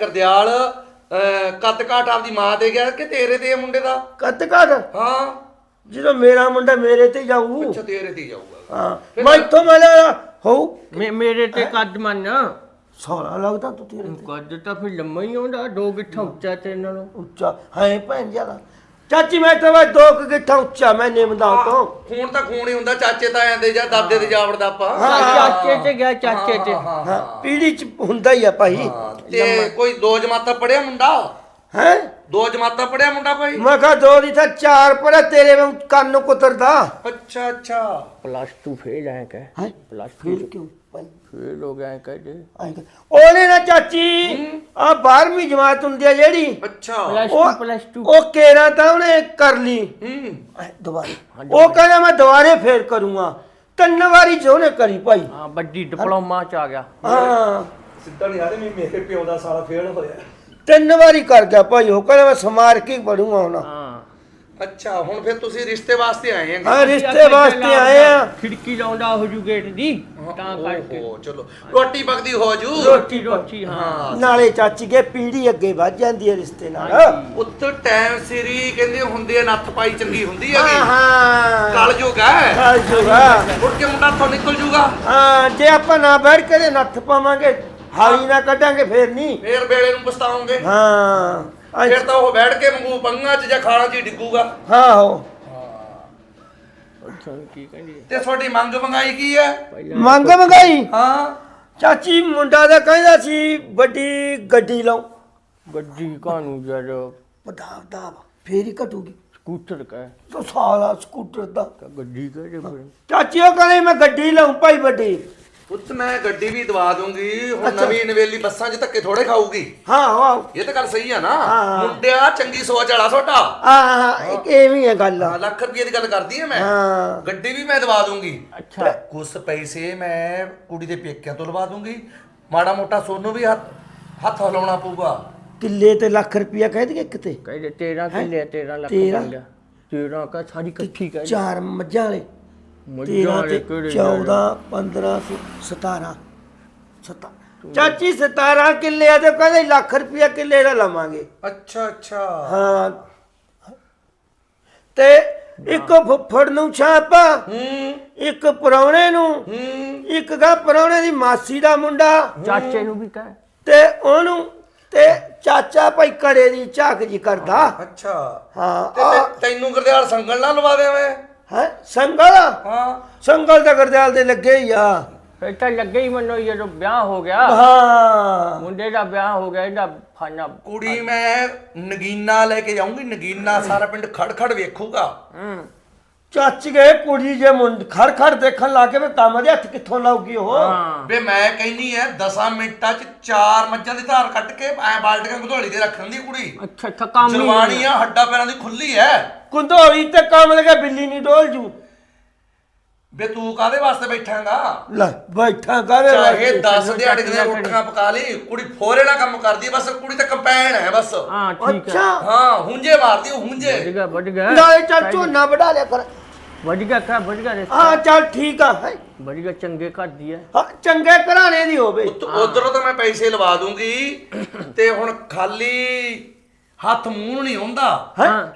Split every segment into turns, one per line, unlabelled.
ਕਰਦਿਆਲ ਅਹ, ਕੱਦ ਕਾਠ ਆਪਦੀ ਮਾਂ ਦੇ ਗਿਆ ਕਿ ਤੇਰੇ ਤੇ ਆ ਮੁੰਡੇ ਦਾ?
ਕੱਦ ਕੱਦ
ਹਾਂ।
ਜਦੋਂ ਮੇਰਾ ਮੁੰਡਾ ਮੇਰੇ ਤੇ ਜਾਊ।
ਅੱਛਾ ਤੇਰੇ ਤੇ ਹੀ ਜਾਊਗਾ।
ਹਾਂ। ਮੈਂ ਇੱਥੋਂ ਮੈਂ ਲਿਆ ਹੋਊ।
ਮੇ- ਮੇਰੇ ਤੇ ਕੱਦ ਮੰਨ।
ਸੋਹਣਾ ਲੱਗਦਾ ਤੂੰ ਤੇਰੇ ਤੇ।
ਕੱਦ ਤਾਂ ਫਿਰ ਲੰਮਾ ਹੀ ਹੁੰਦਾ ਦੋ ਗਿੱਠਾ ਉੱਚਾ ਤੇ ਨਾਲੋਂ।
ਉੱਚਾ। ਹੈ ਭੈਣ ਜ਼ਿਆਦਾ ਚਾਚੀ ਮੈਂ ਤਾਂ ਵਾ ਦੋ ਕੁ ਗਿੱਠਾ ਉੱਚਾ ਮੈਂ ਨਿਮਦਾ ਤੋਂ।
ਖੂਨ ਤਾਂ ਖੂਨ ਹੀ ਹੁੰਦਾ ਚਾਚੇ ਤਾਇਆਂ ਦੇ ਜਾਂ ਦਾਦੇ ਦੇ ਜਾਵੜਦਾ ਆਪਾਂ।
ਚਾਚੇ ਤੇ ਗਿਆ ਚਾਚੇ
ਹਾਂ
ਹਾਂ ਪੀੜੀ ਚ ਹੁੰਦਾ ਹੀ ਆ ਭਾਈ।
ਤੇ ਕੋਈ ਦੋ ਜਮਾਤਾਂ ਪੜਿਆ ਮੁੰਡਾ?
ਹੈ?
ਦੋ ਜਮਾਤਾਂ ਪੜਿਆ ਮੁੰਡਾ ਭਾਈ?
ਮੈਂ ਕਿਹਾ ਦੋ ਦੀ ਤਾਂ ਚਾਰ ਪਰ ਤੇਰੇ ਵਾਂਗ ਕੰਨ ਕੁਤਰਦਾ।
ਅੱਛਾ ਅੱਛਾ।
ਪਲੱਸ 2 ਫੇਲ ਹੈ ਕਹ।
ਹੈ?
ਪਲੱਸ
ਫਿਰ ਕਿਉਂ? ਭਾਈ
ਫੇਲ ਹੋ ਗਿਆ ਕਹਦੇ
ਆਏਂ। ਉਹਨੇ ਨਾ ਚਾਚੀ ਆ 12ਵੀਂ ਜਮਾਤ ਹੁੰਦੀ ਆ ਜਿਹੜੀ।
ਅੱਛਾ।
ਪਲੱਸ
ਉਹ
2 ਪਲੱਸ 2
ਉਹ ਕੇਰਾ ਤਾਂ ਉਹਨੇ ਕਰ ਲਈ।
ਹੂੰ।
ਐ ਦੁਬਾਰੇ। ਉਹ ਕਹਿੰਦਾ ਮੈਂ ਦੁਬਾਰੇ ਫੇਰ ਕਰੂੰਗਾ। ਤਿੰਨ ਵਾਰੀ ਚ ਉਹਨੇ ਕਰੀ ਭਾਈ।
ਹਾਂ ਵੱਡੀ ਡਿਪਲੋਮਾ ਚ ਆ ਗਿਆ।
ਹਾਂ।
ਸਿੱਧਾ ਨਹੀਂ ਆਦੇ ਮੇਰੇ ਪਿਓ ਦਾ ਸਾਲਾ ਫੇਲ ਹੋਇਆ।
ਤਿੰਨ ਵਾਰੀ ਕਰ ਗਿਆ ਭਾਈ। ਉਹ ਕਹਿੰਦਾ ਮੈਂ ਸਮਾਰ ਕੇ ਪੜੂੰਗਾ ਹੁਣ।
ਹਾਂ।
ਅੱਛਾ ਹੁਣ ਫਿਰ ਤੁਸੀਂ ਰਿਸ਼ਤੇ ਵਾਸਤੇ ਆਏ ਹੈਗੇ
ਹਾਂ ਰਿਸ਼ਤੇ ਵਾਸਤੇ ਆਏ ਆ।
ਖਿੜਕੀ ਲਾਉਂਦਾ ਹੋ ਜੂ ਗੇਟ ਦੀ ਤਾਂ ਕਰਕੇ।
ਓਹੋ ਚਲੋ। ਰੋਟੀ ਪੱਕਦੀ ਹੋ ਜੂ?
ਰੋਟੀ ਰੋਟੀ ਹਾਂ।
ਹਾਂ।
ਨਾਲੇ ਚਾਚੀ ਕੇ ਪੀੜੀ ਅੱਗੇ ਵੱਧ ਜਾਂਦੀ ਹੈ ਰਿਸ਼ਤੇ ਨਾਲ।
ਉੱਤ ਟਾਈਮ ਸਿਰੀ ਕਹਿੰਦੇ ਹੁੰਦੇ ਆ ਨੱਥ ਪਾਈ ਚੰਗੀ ਹੁੰਦੀ
ਹਾਂ
ਹੈਗੀ
ਹਾਂ
ਕਲ ਜੋਗਾ?
ਚੱਲ ਜੂਗਾ।
ਉੱਠ ਕੇ ਮੁੰਡਾ ਤੋਂ ਨਿਕਲ ਜੂਗਾ?
ਹਾਂ ਜੇ ਆਪਾਂ ਨਾ ਬੈਠ ਕੇ ਤੇ ਨੱਥ ਪਾਵਾਂਗੇ ਹਾਲੀ ਨਾ ਕੱਢਾਂਗੇ ਫੇਰ ਨਹੀਂ।
ਫੇਰ ਵੇਲੇ ਨੂੰ ਪਛਤਾਓਗੇ।
ਹਾਂ।
ਫਿਰ ਤਾਂ ਉਹ ਬੈਠ ਕੇ ਮੰਗੂ ਪੰਗਾ ਚ ਜਾਂ ਖਾਣਾ ਚ ਹੀ ਡਿੱਗੂਗਾ।
ਹਾਂ ਹੋ।
ਅੱਛਾ ਕੀ ਕਹਿੰਦੀ ਹੈ?
ਤੇ ਤੁਹਾਡੀ ਮੰਗ ਮੰਗਾਈ ਕੀ ਹੈ?
ਮੰਗ ਮੰਗਾਈ?
ਹਾਂ।
ਚਾਚੀ ਮੁੰਡਾ ਦਾ ਕਹਿੰਦਾ ਸੀ ਵੱਡੀ ਗੱਡੀ ਲਾਉ
ਗੱਡੀ ਕਾਨੂੰ ਜਰ
ਪਦਾਵ ਦਾ ਫੇਰ ਹੀ ਘਟੂਗੀ।
ਸਕੂਟਰ ਕਹ
ਤੋ ਸਾਲਾ ਸਕੂਟਰ ਦਾ।
ਗੱਡੀ ਕਹਦੇ ਫਿਰ
ਚਾਚੀ ਉਹ ਕਹਿੰਦੇ ਮੈਂ ਗੱਡੀ ਲਾਉ ਭਾਈ ਵੱਡੀ।
ਪੁੱਤ ਮੈਂ ਗੱਡੀ ਵੀ ਦਵਾ ਦੂੰਗੀ ਹੁਣ
ਅੱਛਾ।
ਨਵੀਂ ਨਵੇਲੀ ਬੱਸਾਂ 'ਚ ਧੱਕੇ ਥੋੜੇ ਖਾਊਗੀ।
ਹਾਂ ਹਾਂ
ਇਹ ਤਾਂ ਗੱਲ ਸਹੀ ਆ ਨਾ।
ਹਾਂ।
ਮੁੰਡਿਆ ਚੰਗੀ ਸੋਚ ਵਾਲਾ
ਹਾਂ ਇੱਕ ਐਵੇਂ ਹੈ ਗੱਲ।
ਹਾਂ, ਲੱਖ ਰੁਪਏ ਦੀ ਗੱਲ ਕਰਦੀ ਆ ਮੈਂ।
ਹਾਂ।
ਗੱਡੀ ਵੀ ਮੈਂ ਦਵਾ ਦੂੰਗੀ।
ਅੱਛਾ।
ਕੁਛ ਪੈਸੇ ਮੈਂ ਕੁੜੀ ਦੇ ਪੇਕਿਆਂ ਤੋਂ ਲਵਾ ਦੂੰਗੀ। ਮਾੜਾ ਮੋਟਾ ਸੋਨੂੰ ਵੀ ਹੱਥ ਹੱਥ ਹਿਲਾਉਣਾ ਪਊਗਾ।
ਕਿੱਲੇ ਤੇ ਲੱਖ ਰੁਪਇਆ ਕਹਿ ਦਈਏ ਕਿਤੇ
ਕਹਿੰਦੇ 13 ਕਿੱਲੇ 13 ਲੱਖ
ਤੇਰਾਂ?
13 ਕਾ ਸਾਰੀ ਇਕੱਠੀ ਕਹਿ
ਚਾਰ ਮੱਝਾਂ ਵਾਲੇ।
ਮੱਝਾਂ
13
ਵਾਲੇ
ਤੇ
ਕਿਹੜੇ
14 15 17 17 ਚਾਚੀ 17 ਕਿੱਲੇ ਆ ਤੇ ਕਹਿੰਦੇ ਲੱਖ ਰੁਪਇਆ ਕਿੱਲੇ ਦਾ ਲਵਾਂਗੇ।
ਅੱਛਾ ਅੱਛਾ।
ਹਾਂ। ਤੇ ਇੱਕ ਫੁੱਫੜ ਨੂੰ ਛਾਪ
ਹੂੰ।
ਇੱਕ ਪਰੌਣੇ ਨੂੰ
ਹੂੰ।
ਇੱਕ ਗਾ ਪਰੌਣੇ ਦੀ ਮਾਸੀ ਦਾ ਮੁੰਡਾ।
ਚਾਚੇ ਨੂੰ ਵੀ ਕਹਿ।
ਤੇ ਉਹਨੂੰ ਤੇ ਚਾਚਾ ਭਾਈ ਕੜੇ ਦੀ ਝਾਕ ਜੀ ਕਰਦਾ।
ਅੱਛਾ।
ਹਾਂ
ਤੇ ਤੈ- ਤੈਨੂੰ ਗੁਰਦਿਆਲ ਸੰਗਲ ਨਾਲ ਲਵਾ ਦੇਵੇਂ
ਹੈ? ਸੰਗਲ?
ਹਾਂ।
ਸੰਗਲ ਤਾਂ ਗਰਦਿਆਲ ਦੇ ਲੱਗੇ ਹੀ ਆ।
ਫਿਰ ਤਾਂ ਲੱਗੇ ਹੀ ਮੈਨੂੰ ਜਦੋਂ ਵਿਆਹ ਹੋ ਗਿਆ।
ਹਾਂ।
ਮੁੰਡੇ ਦਾ ਵਿਆਹ ਹੋ ਗਿਆ ਇਹਦਾ ਫਾਨਾ
ਕੁੜੀ ਮੈਂ ਨਗੀਨਾ ਲੈ ਕੇ ਜਾਊਂਗੀ ਨਗੀਨਾ ਸਾਰਾ ਪਿੰਡ ਖੜ ਖੜ ਵੇਖੂਗਾ।
ਹੂੰ।
ਚੱਚ ਗਏ ਕੁੜੀ ਜੇ ਮੁੰਡ ਖੜ ਖੜ ਦੇਖਣ ਲੱਗੇ ਵੀ ਕੰਮ ਦੇ ਹੱਥ ਕਿੱਥੋਂ ਲਾਉਗੀ ਉਹ।
ਹਾਂ।
ਵੇ ਮੈਂ ਕਹਿੰਨੀ ਐ 10 ਮਿੰਟਾਂ ਚ ਚਾਰ ਮੱਝਾਂ ਦੀ ਧਾਰ ਕੱਢ ਕੇ ਐ ਬਾਲਟੀਆਂ ਗਧੋਲੀ ਦੇ ਰੱਖਣ ਦੀ ਕੁੜੀ।
ਅੱਛਾ ਅੱਛਾ ਕੰਮ ਹੀ
ਜਵਾਨੀ ਆ ਹੱਡਾਂ ਪੈਰਾਂ ਦੀ ਖੁੱਲੀ ਐ।
ਕੁੰਦੋਰੀ ਤੇ ਕੰਮ ਲਗਾ ਬਿੱਲੀ ਨਹੀਂ ਡੋਲ ਜੂ
ਵੇ ਤੂੰ ਕਾਦੇ ਵਾਸਤੇ ਬੈਠਾਂਗਾ?
ਲੈ ਬੈਠਾ ਕਾਵੇ
ਚਾਹੇ 10 ਦਿਹਾੜੀ ਦੀਆਂ ਰੋਟੀਆਂ ਪਕਾ ਲਈ ਕੁੜੀ ਫੋਰੇ ਨਾਲ ਕੰਮ ਕਰਦੀ ਐ, ਬਸ ਕੁੜੀ ਤਾਂ ਕੰਪੈਨ ਹੈ ਬਸ।
ਹਾਂ ਠੀਕ ਹੈ
ਅੱਛਾ।
ਹਾਂ ਹੁੰਜੇ ਮਾਰਦੀ ਉਹ
ਵੱਜ
ਹੁੰਜੇ
ਗਿਆ ਵੱਜ ਗਿਆ।
ਨਾਲੇ ਚੱਲ ਝੋਨਾ ਵਡਾ ਲਿਆ ਕਰ।
ਵੱਜ ਗਿਆ ਕਾ ਵੱਜ ਗਿਆ
ਹਾਂ ਚੱਲ ਠੀਕ ਆ ਹੈਂ।
ਵੱਜ ਗਿਆ ਚੰਗੇ ਘਰ ਦੀ ਹੈ।
ਹਾਂ, ਚੰਗੇ ਘਰਾਣੇ ਦੀ ਹੋਵੇ।
ਉਧਰੋਂ ਤਾਂ ਮੈਂ ਪੈਸੇ ਲਵਾ ਦੂੰਗੀ ਤੇ ਹੁਣ ਖਾਲੀ ਹੱਥ ਮੂੰਹ ਨੂੰ ਨਹੀਂ ਹੁੰਦਾ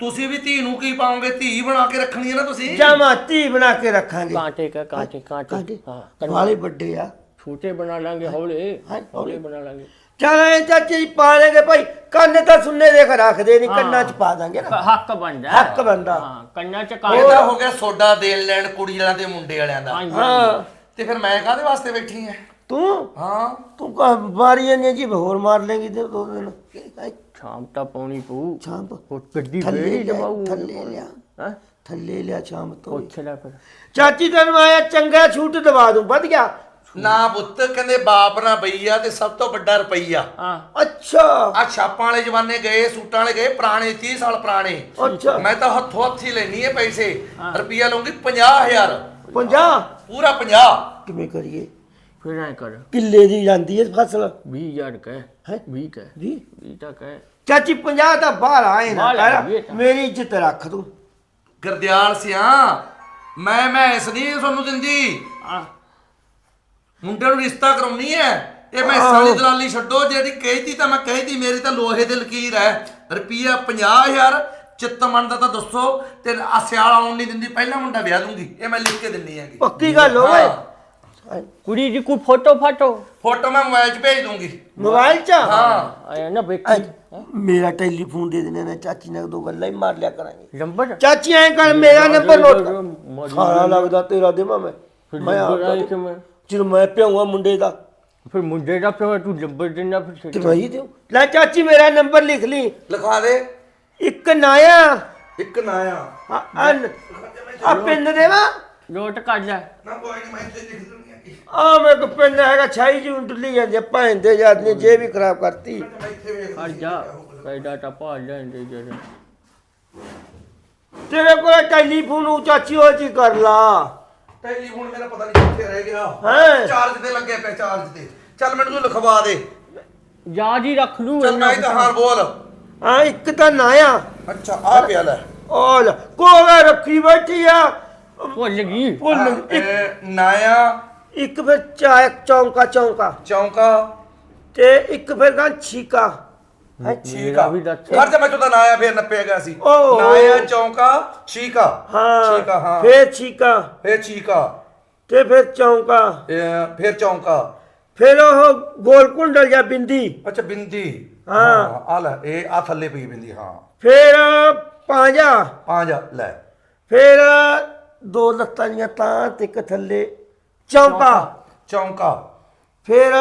ਤੁਸੀਂ ਵੀ ਧੀ ਨੂੰ ਕੀ ਪਾਓਗੇ? ਧੀ ਬਣਾ ਕੇ ਰੱਖਣੀ ਹੈ ਨਾ ਤੁਸੀਂ?
ਜਾਮਾ ਧੀ ਬਣਾ ਕੇ ਰੱਖਾਂਗੇ।
ਕਾਂਟੇ ਕਾ ਕਾਂਟੇ ਕਾਂਟੇ? ਹਾਂ
ਵਾਲੇ ਵੱਡੇ ਆ।
ਛੋਟੇ ਬਣਾ ਲਾਂਗੇ ਹੌਲੇ। ਹੌਲੇ। ਬਣਾ ਲਾਂਗੇ।
ਚੱਲ ਐ ਚਾਚੀ ਜੀ ਪਾ ਲੈਗੇ ਭਾਈ। ਕੰਨ ਤਾਂ ਸੁਣਨੇ ਦੇਖ ਰੱਖਦੇ ਨਹੀਂ ਕੰਨਾਂ 'ਚ ਪਾ ਦਾਂਗੇ ਨਾ।
ਹੱਕ ਬਣਦਾ।
ਹੱਕ ਬਣਦਾ।
ਹਾਂ ਕੰਨਾਂ ਚ
ਇਹ
ਕਾਂਟੇ।
ਤਾਂ ਹੋ ਗਿਆ ਸੋਡਾ ਦੇਣ ਲੈਣ ਕੁੜੀ ਵਾਲਿਆਂ ਤੇ ਮੁੰਡੇ ਵਾਲਿਆਂ ਦਾ।
ਹਾਂ।
ਤੇ ਫਿਰ ਮੈਂ ਕਾਹਦੇ ਵਾਸਤੇ ਬੈਠੀ ਐ?
ਤੂੰ?
ਹਾਂ।
ਤੂੰ ਕਾ ਮਾਰੀ ਨੇ ਜੀ ਹੋਰ ਮਾਰ ਲੇਗੀ ਤੇ ਦੋ ਦਿਨ।
ਸ਼ਾਮ ਤਾਂ ਪਾਉਣੀ ਪਊ।
ਸ਼ਾਮ
ਉਹ ਗੱਡੀ
ਥੱਲੇ ਲਿਆ,
ਜਮਾਊ
ਥੱਲੇ ਲਿਆ।
ਹਾਂ?
ਥੱਲੇ ਲਿਆ ਸ਼ਾਮ ਤੋਂ।
ਪੁੱਛ ਲੈ ਫਿਰ।
ਚਾਚੀ ਤੈਨੂੰ ਆਇਆ ਚੰਗਾ ਛੂਟ ਦਵਾ ਦੂੰ ਵਧ ਗਿਆ।
ਨਾ ਪੁੱਤ ਕਹਿੰਦੇ ਬਾਪ ਨਾ ਬਈਆ ਤੇ ਸਭ ਤੋਂ ਵੱਡਾ ਰੁਪਈਆ।
ਹਾਂ।
ਅੱਛਾ।
ਆ ਛਾਪਾਂ ਵਾਲੇ ਜਮਾਨੇ ਗਏ ਸੂਟਾਂ ਵਾਲੇ ਗਏ ਪੁਰਾਣੇ 30 ਸਾਲ ਪੁਰਾਣੇ।
ਅੱਛਾ।
ਮੈਂ ਤਾਂ ਹੱਥੋਂ ਹੱਥੀ ਲੈਣੀ ਐ ਪੈਸੇ। ਰੁਪਈਆ ਲਊਂਗੀ 50000
50
ਪੂਰਾ 50
ਕਿਵੇਂ ਕਰੀਏ?
ਫਿਰ ਐ ਕਰ।
ਕਿੱਲੇ ਦੀ ਜਾਂਦੀ ਹੈ ਫਸਲ।
20000 ਕਹਿ
ਹੈ?
20 ਕਹਿ
ਜੀ
20 ਤਾਂ ਕਹਿ।
ਚਾਚੀ 50 ਤਾਂ ਬਾਹਰ ਆਏ ਨਾ
ਬਾਹਰ ਆ
ਕਰ
ਗਏ ਤਾਂ।
ਮੇਰੀ ਇੱਜ਼ਤ ਰੱਖ ਤੂੰ।
ਗਰਦਿਆਲ ਸਿਆ ਮੈਂ ਮੈਂ ਇਸ ਨਹੀਂ ਤੁਹਾਨੂੰ ਦਿੰਦੀ। ਮੁੰਡੇ ਨੂੰ ਰਿਸ਼ਤਾ ਕਰਾਉਣੀ ਐ। ਇਹ ਮੈਂ ਸਾਲੀ ਦਲਾਲੀ ਛੱਡੋ ਜਿਹੜੀ ਕਹੀਤੀ ਤਾਂ ਮੈਂ ਕਹੀਤੀ ਮੇਰੀ ਤਾਂ ਲੋਹੇ ਦੀ ਲਕੀਰ ਹੈ ਰੁਪਈਆ 50000 ਚਿੱਤ ਮੰਨਦਾ ਤਾਂ ਦੱਸੋ ਤੇ ਆ ਸਿਆਲ ਆਉਣ ਨਹੀਂ ਦਿੰਦੀ ਪਹਿਲਾ ਮੁੰਡਾ ਵਿਆਹ ਦੂੰਗੀ ਇਹ ਮੈਂ ਲਿਖ ਕੇ ਦਿੰਨੀ ਹੈਗੀ।
ਪੱਕੀ ਗੱਲ ਹੋਵੇ
ਹਾਂ।
ਕੁੜੀ ਦੀ ਕੋਈ ਫੋਟੋ ਫਾਟੋ?
ਫੋਟੋ ਮੈਂ ਮੋਬਾਈਲ 'ਚ ਭੇਜ ਦੂੰਗੀ।
ਮੋਬਾਈਲ 'ਚ?
ਹਾਂ।
ਆਇਆ ਨਾ ਵੇਖੀ।
ਮੇਰਾ ਟੈਲੀਫੋਨ ਦੇ ਦੇਣੇ ਨੇ ਚਾਚੀ ਨਾਲ ਦੋ ਗੱਲਾਂ ਹੀ ਮਾਰ ਲਿਆ ਕਰਾਂਗੇ।
ਨੰਬਰ?
ਚਾਚੀ ਐਂ ਕਰ ਮੇਰਾ ਨੰਬਰ ਨੋਟ ਸਾਰਾ ਲੱਗਦਾ ਤੇਰਾ ਦੇਵਾਂ ਮੈਂ ਮੈਂ ਆਪਦਾ
ਕਿ ਮੈਂ?
ਜਦੋਂ ਮੈਂ ਪਿਆਉਂਗਾ ਮੁੰਡੇ ਦਾ।
ਫਿਰ ਮੁੰਡੇ ਦਾ ਪਿਓ ਤੂੰ ਨੰਬਰ ਦੇਣਾ ਫਿਰ
ਤੇ ਹੀ ਦਿਉ। ਲੈ ਚਾਚੀ ਮੇਰਾ ਨੰਬਰ ਲਿਖ ਲਈ।
ਲਿਖਾ ਦੇ।
ਇੱਕ ਨਾਇਆ।
ਇੱਕ ਨਾ ਆ
ਆ ਪਿੰਨ ਦੇਵਾ।
ਨੋਟ ਕਰ ਲੈ।
ਨਾ ਕੋਈ ਨਹੀਂ ਮੈਂ ਇੱਥੇ ਲਿਖ ਦੂੰਗੀ।
ਆ ਮੈਂ ਕੋ ਪਿੰਨ ਹੈਗਾ ਛਾਈ ਜੀ ਉਂਡਲੀ ਜਾਂਦੀ ਭੈਣ ਦੇ ਯਾਦ ਨੇ ਜੇ ਵੀ ਖਰਾਬ ਕਰਤੀ।
ਕਰ ਜਾ ਪੈਦਾ ਤਾਂ ਪਾ ਲੈਂਦੇ ਜਰਾ
ਤੇਰੇ ਕੋਲ ਟੈਲੀਫੋਨ ਉਹ ਚਾਚੀ ਉਹ ਜੀ ਕਰ ਲਾ।
ਟੈਲੀਫੋਨ ਮੇਰਾ ਪਤਾ ਨਹੀਂ ਕਿੱਥੇ ਰਹਿ ਗਿਆ।
ਹੈਂ?
ਚਾਰਜ ਤੇ ਲੱਗੇ ਪਿਆ ਚਾਰਜ ਤੇ। ਚੱਲ ਮੈਨੂੰ ਤੂੰ ਲਿਖਵਾ ਦੇ।
ਯਾਦ ਹੀ ਰੱਖ ਲੂ
ਚੱਲ ਮੈਂ ਤਾਂ ਹਾਰ ਬੋਲ।
ਆ ਇੱਕ ਤਾਂ ਨਾਇਆ
ਅੱਛਾ ਆ ਪਿਆ ਲੈ।
ਉਹ ਲੈ ਕੋਵੇ ਰੱਖੀ ਬੈਠੀ ਆ।
ਭੁੱਲ ਗਈ।
ਭੁੱਲ ਇੱਕ
ਨਾਇਆ
ਇੱਕ ਫਿਰ ਚਾਇ ਚੌਂਕਾ ਚੌਂਕਾ।
ਚੌਂਕਾ।
ਤੇ ਇੱਕ ਫਿਰ ਗਾਂ ਛੀਕਾ। ਹੈ
ਠੀਕ ਆ। ਹਰ ਤੇ ਮੈਂ ਤਾਂ ਨਾਇਆ ਫੇਰ ਨੱਪਿਆ ਗਿਆ ਸੀ।
ਓਹ।
ਨਾਇਆ ਚੌਂਕਾ ਛੀਕਾ।
ਹਾਂ
ਛੀਕਾ ਹਾਂ।
ਫਿਰ ਛੀਕਾ।
ਫੇਰ ਛੀਕਾ।
ਤੇ ਫਿਰ ਚੌਂਕਾ।
ਇਹ ਫੇਰ ਚੌਂਕਾ।
ਫਿਰ ਉਹ ਗੋਲ ਕੁੰਡਲ ਜਾਂ ਬਿੰਦੀ।
ਅੱਛਾ ਬਿੰਦੀ।
ਹਾਂ।
ਆ ਲੈ ਇਹ ਆ ਥੱਲੇ ਪਈ ਬਿੰਦੀ ਹਾਂ।
ਫਿਰ ਪਾਂਜਾ।
ਆ ਜਾ ਲੈ।
ਫਿਰ ਦੋ ਲੱਤਾਂ ਦੀਆਂ ਤਾਂ ਤੇ ਇੱਕ ਥੱਲੇ ਚੌਂਕਾ।
ਚੌਂਕਾ।
ਫਿਰ